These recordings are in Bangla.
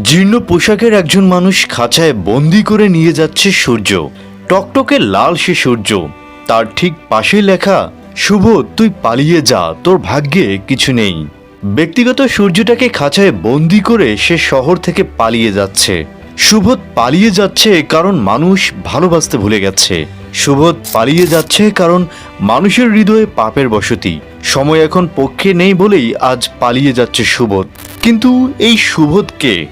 জীর্ণ পোশাকের একজন মানুষ খাঁচায় বন্দি করে নিয়ে যাচ্ছে সূর্য। টকটকে লাল সে সূর্য। তার ঠিক পাশে লেখা, শুভ, তুই পালিয়ে যা, তোর ভাগ্যে কিছু নেই। ব্যক্তিগত সূর্যটাকে খাঁচায় বন্দি করে সে শহর থেকে পালিয়ে যাচ্ছে। সুবোধ পালিয়ে যাচ্ছে কারণ মানুষ ভালোবাসতে ভুলে গেছে। সুবোধ পালিয়ে যাচ্ছে কারণ মানুষের হৃদয়ে পাপের বসতি। সময় এখন পক্ষে নেই বলেই আজ পালিয়ে যাচ্ছে সুবোধ কিন্তু এই সুবোধকে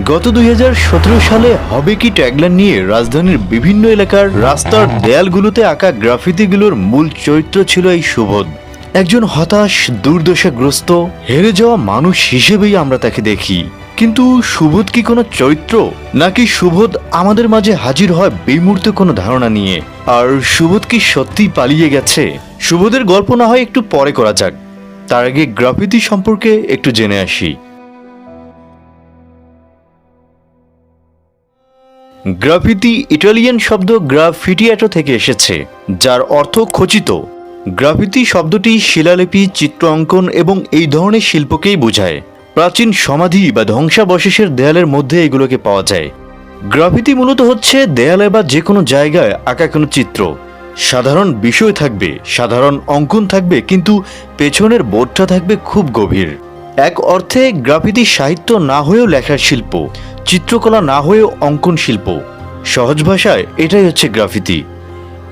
গত দুই হাজার সতেরো সালে হবে কি ট্যাগলাইন নিয়ে রাজধানীর বিভিন্ন এলাকার রাস্তার দেয়ালগুলোতে আঁকা গ্রাফিতিগুলোর মূল চরিত্র ছিল এই সুবোধ। একজন হতাশ, দুর্দশাগ্রস্ত, হেরে যাওয়া মানুষ হিসেবেই আমরা তাকে দেখি। কিন্তু সুবোধ কি কোনো চরিত্র? নাকি সুবোধ আমাদের মাঝে হাজির হয় বিমূর্ত কোনো ধারণা নিয়ে? আর সুবোধ কি সত্যিই পালিয়ে গেছে? সুবোধের গল্প না হয় একটু পরে করা যাক। তার আগে গ্রাফিতি সম্পর্কে একটু জেনে আসি। গ্রাফিতি ইটালিয়ান শব্দ গ্রাফিটিয়াটো থেকে এসেছে, যার অর্থ খচিত। গ্রাফিতি শব্দটি শিলালিপি, চিত্র অঙ্কন এবং এই ধরনের শিল্পকেই বোঝায়। প্রাচীন সমাধি বা ধ্বংসাবশেষের দেয়ালের মধ্যে এগুলোকে পাওয়া যায়। গ্রাফিতি মূলত হচ্ছে দেয়ালে বা যে কোনো জায়গায় আঁকা কোনো চিত্র। সাধারণ বিষয় থাকবে, সাধারণ অঙ্কন থাকবে, কিন্তু পেছনের বোর্ডটা থাকবে খুব গভীর। এক অর্থে গ্রাফিতি সাহিত্য না হয়েও লেখার শিল্প, চিত্রকলা না হয়েও অঙ্কন শিল্প। সহজ ভাষায় এটাই হচ্ছে গ্রাফিতি।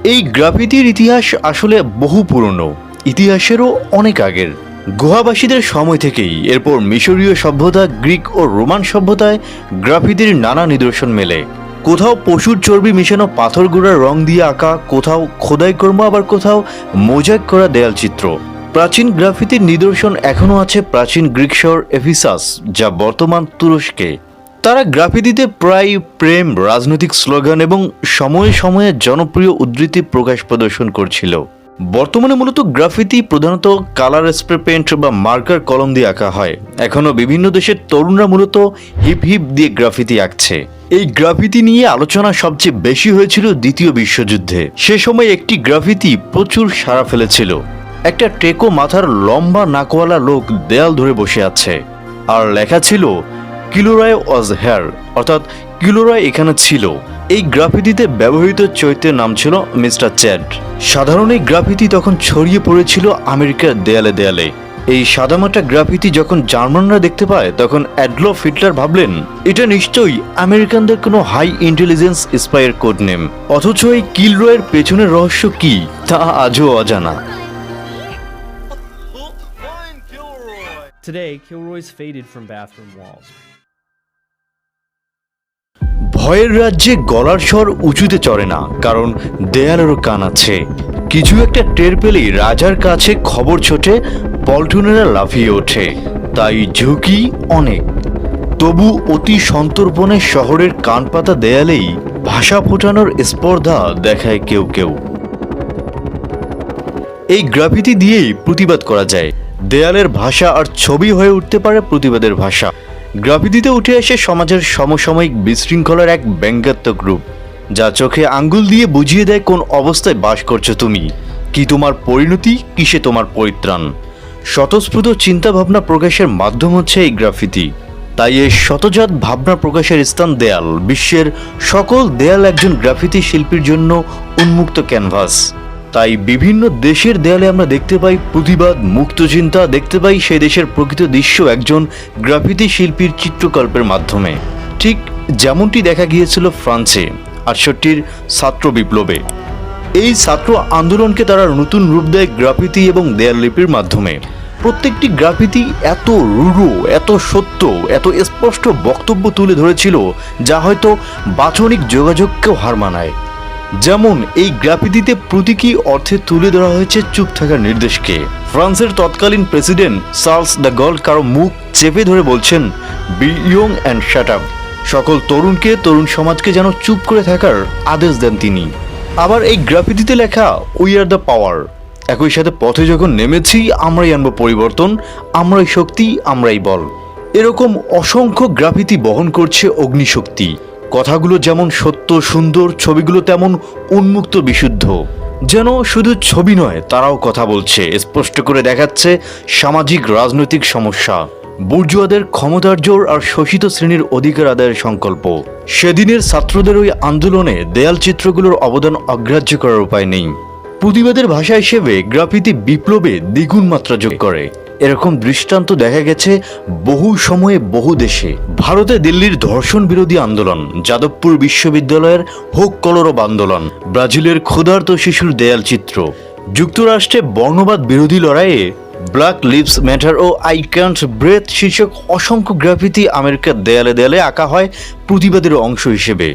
এই গ্রাফিতির ইতিহাস আসলে বহু পুরনো, ইতিহাসেরও অনেক আগের। গুহাবাসীদের সময় থেকেই এরপর মিশরীয় সভ্যতা, গ্রিক ও রোমান সভ্যতায় গ্রাফিতির নানা নিদর্শন মেলে। কোথাও পশুর চর্বি মেশানো পাথর গুঁড়ার রং দিয়ে আঁকা, কোথাও খোদাই কর্ম আবার কোথাও মোজাইক করা দেয়াল চিত্র। প্রাচীন গ্রাফিতির নিদর্শন এখনও আছে প্রাচীন গ্রিক শহর এফিসাস, যা বর্তমান তুরস্কে। তারা গ্রাফিতিতে প্রায় প্রেম, রাজনৈতিক স্লোগান এবং সময়ে সময়ে জনপ্রিয় উদ্ধৃতি প্রকাশ প্রদর্শন করছিল। বর্তমানে মূলত গ্রাফিতি প্রধানত কালার স্প্রে পেন্ট বা মার্কার কলম দিয়ে আঁকা হয়। এখনও বিভিন্ন দেশের তরুণরা মূলত হিপ হিপ দিয়ে গ্রাফিতি আঁকছে। এই গ্রাফিতি নিয়ে আলোচনা সবচেয়ে বেশি হয়েছিল দ্বিতীয় বিশ্বযুদ্ধে। সে সময় একটি গ্রাফিতি প্রচুর সাড়া ফেলেছিল। একটা টেকো মাথার লম্বা নাকওয়ালা লোক দেয়াল ধরে বসে আছে। আর লেখা ছিল, কিলোরায় ওয়াজ হেয়ার অর্থাৎ কিলোরায় এখানে ছিল। এই গ্রাফিতিতে ব্যবহৃত চৈত্যের নাম ছিল মিস্টার চ্যাড। সাধারণ এই গ্রাফিতি তখন ছড়িয়ে পড়েছিল আমেরিকার দেয়ালে দেয়ালে। এই সাদামাটা গ্রাফিতি যখন জার্মানরা দেখতে পায়, তখন অ্যাডলফ হিটলার ভাবলেন, এটা নিশ্চয়ই আমেরিকানদের কোনো হাই ইন্টেলিজেন্স স্পাইয়ের কোড নেম অথচ এই কিলরয়ের পেছনের রহস্য কি? তা আজও অজানা। Today, Kilroy's faded from bathroom walls. ভয়ের রাজ্যে গলার স্বর উঁচুতে চড়ে না কারণ দেয়ালেরও কান আছে। কিছু একটা টের পেলেই রাজার কাছে খবর ছোটে পল্টনেরা লাফিয়ে ওঠে। তাই ঝুঁকি অনেক। তবু অতি সন্তর্পণে শহরের কানপাতা দেয়ালেই ভাষা ফোটানোর স্পর্ধা দেখায় কেউ কেউ। এই গ্রাফিতি দিয়েই প্রতিবাদ করা যায়। দেয়ালের ভাষা আর ছবি হয়ে উঠতে পারে প্রতিবাদের ভাষা। গ্রাফিতিতে উঠে এসে সমাজের সমসাময়িক বিশৃঙ্খলার এক ব্যঙ্গাত্মক রূপ, যা চোখে আঙ্গুল দিয়ে বুঝিয়ে দেয় কোন অবস্থায় বাস করছ তুমি, কি তোমার পরিণতি, কিসে তোমার পরিত্রাণ। স্বতঃস্ফূর্ত চিন্তাভাবনা প্রকাশের মাধ্যম হচ্ছে এই গ্রাফিতি। তাই এই শতজাত ভাবনা প্রকাশের স্থান দেয়াল, বিশ্বের সকল দেয়াল একজন গ্রাফিতি শিল্পীর জন্য উন্মুক্ত ক্যানভাস। তাই বিভিন্ন দেশের দেয়ালে আমরা দেখতে পাই প্রতিবাদ, মুক্ত চিন্তা, দেখতে পাই সেই দেশের প্রকৃত দৃশ্য একজন গ্রাফিতি শিল্পীর চিত্রকল্পের মাধ্যমে। ঠিক যেমনটি দেখা গিয়েছিল ফ্রান্সে, আটষট্টির ছাত্র বিপ্লবে। এই ছাত্র আন্দোলনকে তারা নতুন রূপ দেয় গ্রাফিতি এবং দেয়াল লিপির মাধ্যমে। প্রত্যেকটি গ্রাফিতি এত রূঢ়, এত সত্য, এত স্পষ্ট বক্তব্য তুলে ধরেছিল, যা হয়তো বাচনিক যোগাযোগকেও হার মানায়। যেমন এই গ্রাফিতিতে প্রতীকী অর্থে তুলে ধরা হয়েছে চুপ থাকার নির্দেশকে। ফ্রান্সের তৎকালীন প্রেসিডেন্ট চার্লস দ্য গল কারও মুখ চেপে ধরে বলছেন বি ইয়ং অ্যান্ড আপ সকল তরুণকে তরুণ সমাজকে যেন চুপ করে থাকার আদেশ দেন তিনি। আবার এই গ্রাফিতিতে লেখা উই আর দ্য পাওয়ার একই সাথে পথে যখন নেমেছি, আমরাই আনব পরিবর্তন, আমরাই শক্তি, আমরাই বল। এরকম অসংখ্য গ্রাফিতি বহন করছে অগ্নিশক্তি। কথাগুলো যেমন সত্য, সুন্দর, ছবিগুলো তেমন উন্মুক্ত, বিশুদ্ধ। যেন শুধু ছবি নয়, তারাও কথা বলছে। স্পষ্ট করে দেখাচ্ছে সামাজিক, রাজনৈতিক সমস্যা। বুর্জুয়াদের ক্ষমতার জোর আর শোষিত শ্রেণির অধিকার আদায়ের সংকল্প। সেদিনের ছাত্রদের ওই আন্দোলনে দেয়াল চিত্রগুলোর অবদান অগ্রাহ্য করার উপায় নেই। প্রতিবাদের ভাষা হিসেবে গ্রাফিতি বিপ্লবে দ্বিগুণ মাত্রা যোগ করে। এরকম দৃষ্টান্ত দেখা গেছে বহু সময়ে বহু দেশে। ভারতে দিল্লির ধর্ষণ বিরোধী আন্দোলন, যাদবপুর বিশ্ববিদ্যালয়ের হোক কলরব আন্দোলন, ব্রাজিলের ক্ষুধার্ত শিশুর দেয়াল চিত্র, যুক্তরাষ্ট্রে বর্ণবাদ বিরোধী লড়াইয়ে ব্ল্যাক লিভস ম্যাটার ও আই ক্যান্ট ব্রেথ শীর্ষক অসংখ্য গ্রাফিতি আমেরিকার দেয়ালে দেয়ালে আঁকা হয় প্রতিবাদের অংশ হিসেবে।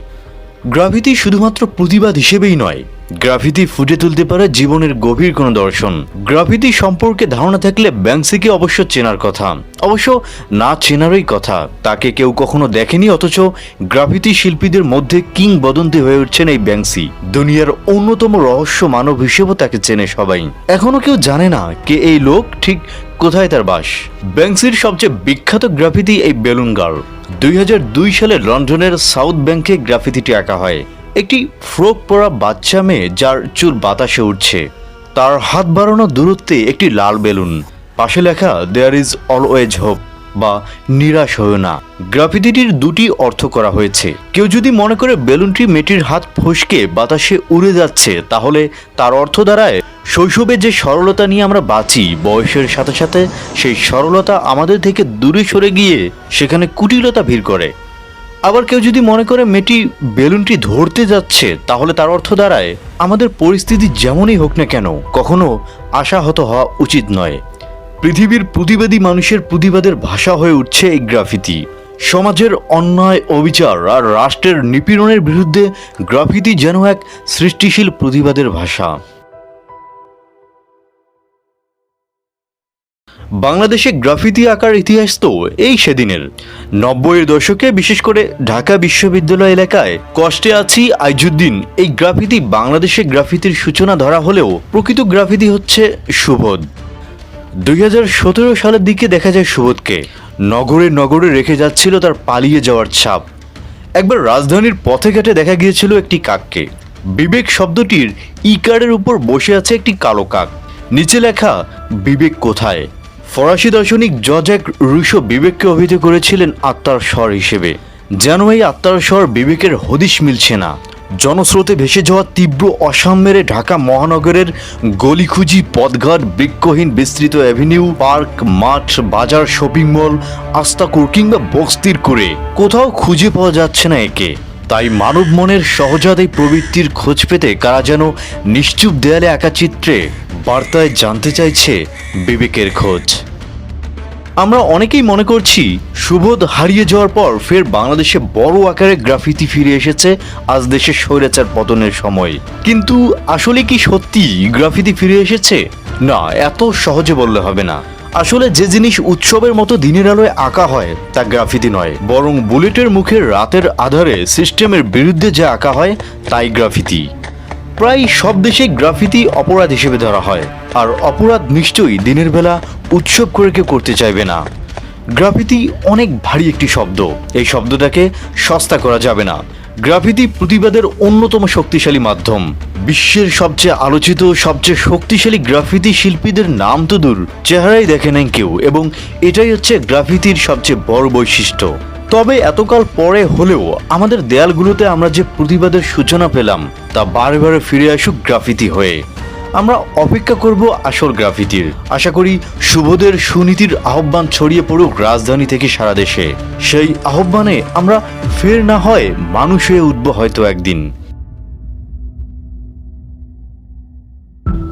গ্রাফিতি শুধুমাত্র প্রতিবাদ হিসেবেই নয় গ্রাফিতি ফুটে তুলতে পারে জীবনের গভীর কোনো দর্শন। গ্রাফিতি সম্পর্কে ধারণা থাকলে ব্যাংসিকে অবশ্য চেনার কথা। অবশ্য না চেনারই কথা। তাকে কেউ কখনো দেখেনি, অথচ গ্রাফিতি শিল্পীদের মধ্যে কিংবদন্তি হয়ে উঠছেন এই ব্যাংসি। দুনিয়ার অন্যতম রহস্য মানব হিসেবেও তাকে চেনে সবাই। এখনও কেউ জানে না কে এই লোক, ঠিক কোথায় তার বাস। ব্যাংসির সবচেয়ে বিখ্যাত গ্রাফিতি এই বেলুন গার্ল। দুই সালে লন্ডনের সাউথ ব্যাংকে গ্রাফিতিটি আঁকা হয়। একটি ফ্রক পরা বাচ্চা মেয়ে যার চুল বাতাসে উঠছে তার হাত বাড়ানো দূরত্বে একটি লাল বেলুন। পাশে লেখা দেয়ার ইজ অলওয়েজ হোপ বা নিরাশ হয়েও না গ্রাফিতিটির দুটি অর্থ করা হয়েছে। কেউ যদি মনে করে বেলুনটি মেয়েটির হাত ফসকে বাতাসে উড়ে যাচ্ছে, তাহলে তার অর্থ দাঁড়ায়, শৈশবে যে সরলতা নিয়ে আমরা বাঁচি, বয়সের সাথে সাথে সেই সরলতা আমাদের থেকে দূরে সরে গিয়ে সেখানে কুটিলতা ভিড় করে। আবার কেউ যদি মনে করে মেয়েটি বেলুনটি ধরতে যাচ্ছে, তাহলে তার অর্থ দাঁড়ায়, আমাদের পরিস্থিতি যেমনই হোক না কেন, কখনো আশাহত হওয়া উচিত নয়। পৃথিবীর প্রতিবাদী মানুষের প্রতিবাদের ভাষা হয়ে উঠছে এই গ্রাফিতি। সমাজের অন্যায় অবিচার আর রাষ্ট্রের নিপীড়নের বিরুদ্ধে গ্রাফিতি যেন এক সৃষ্টিশীল প্রতিবাদের ভাষা। বাংলাদেশে গ্রাফিতি আঁকার ইতিহাস তো এই সেদিনের। নব্বইয়ের দশকে বিশেষ করে ঢাকা বিশ্ববিদ্যালয় এলাকায় কষ্টে আছি আইজুদ্দিন। এই গ্রাফিতি বাংলাদেশে গ্রাফিতির সূচনা ধরা হলেও প্রকৃত গ্রাফিতি হচ্ছে সুবোধ। দুই হাজার সতেরো সালের দিকে দেখা যায় সুবোধকে। নগরে নগরে রেখে যাচ্ছিল তার পালিয়ে যাওয়ার ছাপ। একবার রাজধানীর পথে ঘাটে দেখা গিয়েছিল একটি কাককে। বিবেক শব্দটির ইকারের উপর বসে আছে একটি কালো কাক। নিচে লেখা, বিবেক কোথায়? ফরাসি দার্শনিক জজ্যাক রুশো বিবেককে অভিহিত করেছিলেন আত্মার স্বর হিসেবে। যেন এই আত্মার স্বর বিবেকের হদিশ মিলছে না। জনস্রোতে ভেসে যাওয়া তীব্র অসাম্যেরে ঢাকা মহানগরের গলিখুজি পদঘাট বৃক্ষহীন বিস্তৃত অ্যাভিনিউ পার্ক, মাঠ, বাজার, শপিং মল, আস্তাকুর কিংবা বস্তির করে। কোথাও খুঁজে পাওয়া যাচ্ছে না একে। তাই মানব মনের সহজাত এই প্রবৃত্তির খোঁজ পেতে কারা যেন নিশ্চুপ দেয়ালে একা চিত্রে বার্তায় জানতে চাইছে বিবেকের খোঁজ। আমরা অনেকেই মনে করছি, সুবোধ হারিয়ে যাওয়ার পর ফের বাংলাদেশে বড় আকারে গ্রাফিতি ফিরে এসেছে আজ দেশের স্বৈরাচার পতনের সময়। কিন্তু আসলে কি সত্যি গ্রাফিতি ফিরে এসেছে? না, এত সহজে বললে হবে না। আসলে যে জিনিস উৎসবের মতো দিনের আলোয় আঁকা হয়, তা গ্রাফিতি নয়। বরং বুলেটের মুখে রাতের আধারে সিস্টেমের বিরুদ্ধে যে আঁকা হয়, তাই গ্রাফিতি। প্রায় সব দেশে গ্রাফিতি অপরাধ হিসেবে ধরা হয়। আর অপরাধ নিশ্চয়ই দিনের বেলা উৎসব করে কেউ করতে চাইবে না। গ্রাফিতি অনেক ভারী একটি শব্দ। এই শব্দটাকে সস্তা করা যাবে না। গ্রাফিতি প্রতিবাদের অন্যতম শক্তিশালী মাধ্যম। বিশ্বের সবচেয়ে আলোচিত, সবচেয়ে শক্তিশালী গ্রাফিতি শিল্পীদের নাম তো দূর। চেহারাই দেখে নেন কেউ, এবং এটাই হচ্ছে গ্রাফিতির সবচেয়ে বড় বৈশিষ্ট্য। তবে এতকাল পরে হলেও আমাদের দেয়ালগুলোতে আমরা যে প্রতিবাদের সূচনা পেলাম, তা বারে বারে ফিরে আসুক গ্রাফিতি হয়ে। আমরা অপেক্ষা করব আসল গ্রাফিতির। আশা করি শুভদের সুনীতির আহ্বান ছড়িয়ে পড়ুক রাজধানী থেকে সারা দেশে। সেই আহ্বানে আমরা ফের না হয় মানুষ হয়ে উঠব হয়তো একদিন।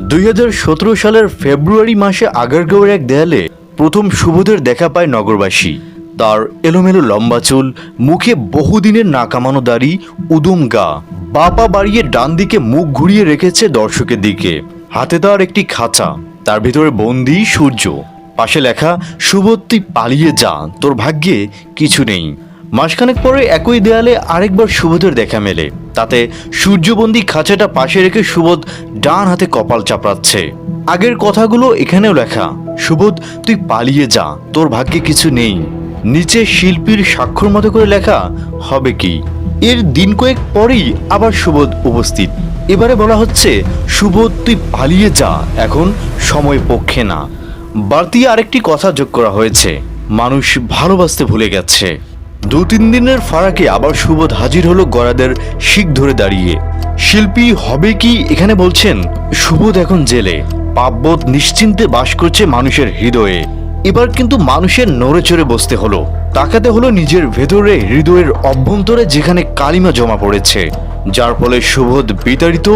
দুই হাজার সতেরো সালের ফেব্রুয়ারি মাসে আগারগাঁওয়ের এক দেয়ালে প্রথম শুভদের দেখা পায় নগরবাসী। তার এলোমেলো লম্বা চুল, মুখে বহুদিনের না কামানো দাড়ি, উদুম গা। বাপা বাড়িয়ে ডান দিকে মুখ ঘুরিয়ে রেখেছে দর্শকের দিকে। হাতে তার একটি খাঁচা তার ভিতরে বন্দি সূর্য। পাশে লেখা সুবোধ তুই পালিয়ে যা, তোর ভাগ্যে কিছু নেই। মাসখানেক পরে একই দেয়ালে আরেকবার সুবোধের দেখা মেলে। তাতে সূর্যবন্দি খাঁচাটা পাশে রেখে সুবোধ ডান হাতে কপাল চাপড়াচ্ছে। আগের কথাগুলো এখানেও লেখা, সুবোধ, তুই পালিয়ে যা, তোর ভাগ্যে কিছু নেই। নিচে শিল্পীর স্বাক্ষর মতো করে লেখা হবে কি? এর দিন কয়েক পরেই আবার সুবোধ উপস্থিত। এবারে বলা হচ্ছে, সুবোধ, তুই পালিয়ে যা, এখন সময় পক্ষে না। বাড়তি আরেকটি কথা যোগ করা হয়েছে, মানুষ ভালোবাসতে ভুলে গেছে। দু তিন দিনের ফারাকে আবার সুবোধ হাজির হলো গড়াদের শিখ ধরে দাঁড়িয়ে। শিল্পী হবে কি এখানে বলছেন, সুবোধ এখন জেলে। পাপবোধ নিশ্চিন্তে বাস করছে মানুষের হৃদয়ে। এবার কিন্তু মানুষের নড়ে চড়ে বসতে হলো। তাকাতে হলো নিজের ভেতরে হৃদয়ের অভ্যন্তরে যেখানে কালিমা জমা পড়েছে। যার ফলে সুবোধ বিতাড়িত,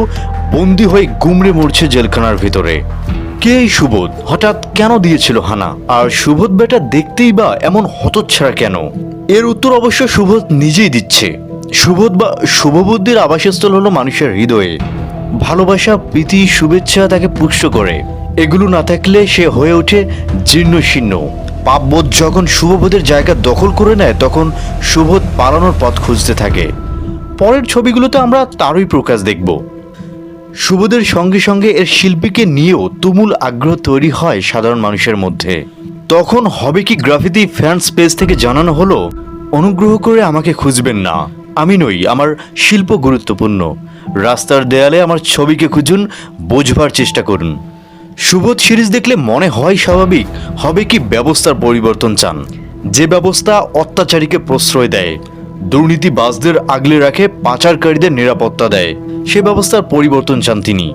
বন্দি হয়ে গুমড়ে মরছে জেলখানার ভিতরে। কে এই সুবোধ? হঠাৎ কেন দিয়েছিল হানা? আর সুবোধ বেটা দেখতেই বা এমন হতচ্ছাড়া কেন? এর উত্তর অবশ্য সুবোধ নিজেই দিচ্ছে। সুবোধ বা শুভবুদ্ধির আবাসস্থল হলো মানুষের হৃদয়ে। ভালোবাসা, প্রীতি, শুভেচ্ছা তাকে পুষ্ট করে। এগুলো না থাকলে সে হয়ে ওঠে জীর্ণ শীর্ণ পাপবোধ যখন শুভবোধের জায়গা দখল করে নেয়, তখন সুবোধ পালানোর পথ খুঁজতে থাকে। পরের ছবিগুলোতে আমরা তারই প্রকাশ দেখব। সুবোধের সঙ্গে সঙ্গে এর শিল্পীকে নিয়েও তুমুল আগ্রহ তৈরি হয় সাধারণ মানুষের মধ্যে। তখন হবে কি গ্রাফিতি ফ্যান স্পেস থেকে জানানো হলো, অনুগ্রহ করে আমাকে খুঁজবেন না। আমি নই, আমার শিল্প গুরুত্বপূর্ণ। রাস্তার দেয়ালে আমার ছবিকে খুঁজুন, বোঝবার চেষ্টা করুন। সুবোধ সিরিজ দেখলে মনে হয় স্বাভাবিক, হবে কি ব্যবস্থার পরিবর্তন চান। যে ব্যবস্থা অত্যাচারীকে প্রশ্রয় দেয়, দুর্নীতিবাজদের আগলে রাখে, পাচারকারীদের নিরাপত্তা দেয়, সে ব্যবস্থার পরিবর্তন চান তিনি।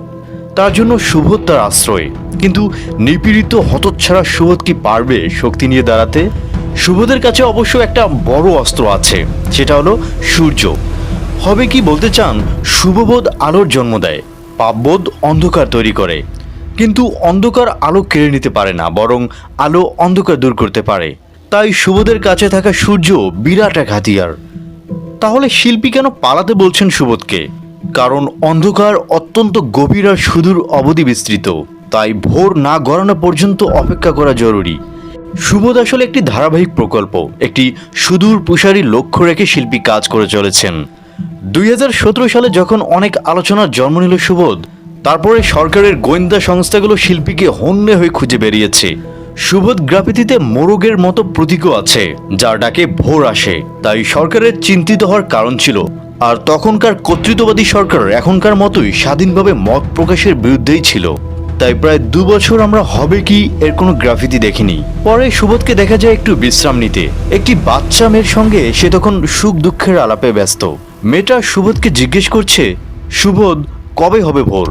তার জন্য সুবোধ তার আশ্রয়। কিন্তু নিপীড়িত হতচ্ছাড়া সুবোধ কি পারবে শক্তি নিয়ে দাঁড়াতে? সুবোধের কাছে অবশ্য একটা বড় অস্ত্র আছে, সেটা হলো সূর্য। হবে কি বলতে চান, শুভবোধ আলোর জন্ম দেয়, পাপবোধ অন্ধকার তৈরি করে। কিন্তু অন্ধকার আলো কেড়ে নিতে পারে না, বরং আলো অন্ধকার দূর করতে পারে। তাই সুবোধের কাছে থাকা সূর্য বিরাট এক হাতিয়ার। তাহলে শিল্পী কেন পালাতে বলছেন সুবোধকে কারণ অন্ধকার অত্যন্ত গভীর আর সুদূর অবধি বিস্তৃত, তাই ভোর না গড়ানো পর্যন্ত অপেক্ষা করা জরুরি। সুবোধ আসলে একটি ধারাবাহিক প্রকল্প, একটি সুদূর প্রসারী লক্ষ্য রেখে শিল্পী কাজ করে চলেছেন। দুই হাজার সতেরো সালে যখন অনেক আলোচনার জন্ম নিল সুবোধ তারপরে সরকারের গোয়েন্দা সংস্থাগুলো শিল্পীকে হন্যে হয়ে খুঁজে বেরিয়েছে। সুবোধ গ্রাফিতিতে মোরগের মতো প্রতীকও আছে, যার ডাকে ভোর আসে। তাই সরকারের চিন্তিত হওয়ার কারণ ছিল। আর তখনকার কর্তৃত্ববাদী সরকার এখনকার মতোই স্বাধীনভাবে মত প্রকাশের বিরুদ্ধেই ছিল। তাই প্রায় দু বছর আমরা হবে কি এর কোনো গ্রাফিতি দেখিনি। পরে সুবোধকে দেখা যায় একটু বিশ্রাম নিতে। একটি বাচ্চা মেয়ের সঙ্গে সে তখন সুখ দুঃখের আলাপে ব্যস্ত। মেয়েটা সুবোধকে জিজ্ঞেস করছে, সুবোধ, কবে হবে ভোর?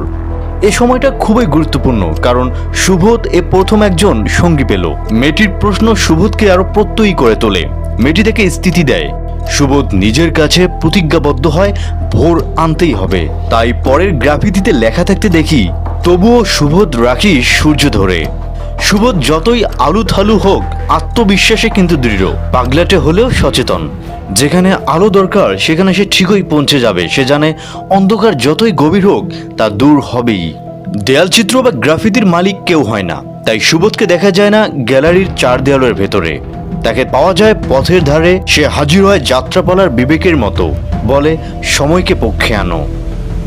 এ সময়টা খুবই গুরুত্বপূর্ণ, কারণ সুবোধ এ প্রথম একজন সঙ্গী পেল। মেয়েটির প্রশ্ন সুবোধকে আরও প্রত্যয়ী করে তোলে। মেয়েটি তাকে স্থিতি দেয়। সুবোধ নিজের কাছে প্রতিজ্ঞাবদ্ধ হয়, ভোর আনতেই হবে। তাই পরের গ্রাফিতিতে লেখা থাকতে দেখি, তবুও সুবোধ রাখি সূর্য ধরে। সুবোধ যতই আলু থালু হোক, আত্মবিশ্বাসে কিন্তু দৃঢ়। পাগলাটে হলেও সচেতন। যেখানে আলো দরকার, সেখানে সে ঠিকই পৌঁছে যাবে। সে জানে অন্ধকার যতই গভীর হোক, তা দূর হবেই। দেয়ালচিত্র বা গ্রাফিতির মালিক কেউ হয় না। তাই সুবোধকে দেখা যায় না গ্যালারির চার দেয়ালের ভেতরে। তাকে পাওয়া যায় পথের ধারে, সে হাজির হয় যাত্রাপালার বিবেকের মতো। বলে, সময়কে পক্ষে আনো।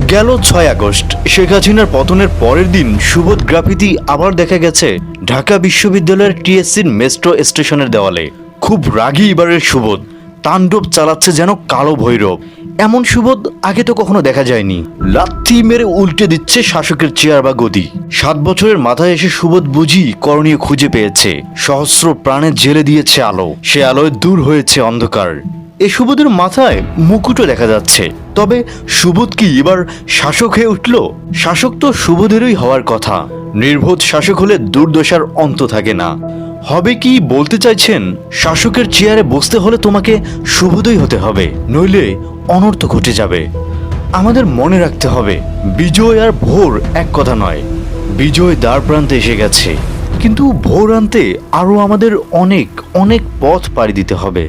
গেল ছয় আগস্ট। শেখ হাসিনার পতনের পরের দিন সুবোধ গ্রাফিতি আবার দেখা গেছে ঢাকা বিশ্ববিদ্যালয়ের টিএসসির মেট্রো স্টেশনের দেওয়ালে। খুব রাগী এবারের সুবোধ। তাণ্ডব চালাচ্ছে যেন কালো ভৈরব। এমন সুবোধ আগে তো কখনো দেখা যায়নি। লাথি মেরে উল্টে দিচ্ছে শাসকের চেয়ার বা গদি। সাত বছরের মাথায় এসে সুবোধ বুঝি করণীয় খুঁজে পেয়েছে। সহস্র প্রাণে জেলে দিয়েছে আলো। সে আলোয় দূর হয়েছে অন্ধকার। এ সুবোধের মাথায় মুকুটও দেখা যাচ্ছে। তবে সুবোধ কি এবার শাসক হয়ে উঠল? শাসক তো সুবোধেরই হওয়ার কথা। নির্বোধ শাসক হলে দুর্দশার অন্ত থাকে না। হবে কি বলতে চাইছেন? শাসকের চেয়ারে বসতে হলে তোমাকে শুভদই হতে হবে, নইলে অনর্থ ঘটে যাবে। আমাদের মনে রাখতে হবে, বিজয় আর ভোর এক কথা নয়। বিজয় দ্বার প্রান্তে এসে গেছে। কিন্তু ভোর আনতে আরও আমাদের অনেক অনেক পথ পাড়ি দিতে হবে।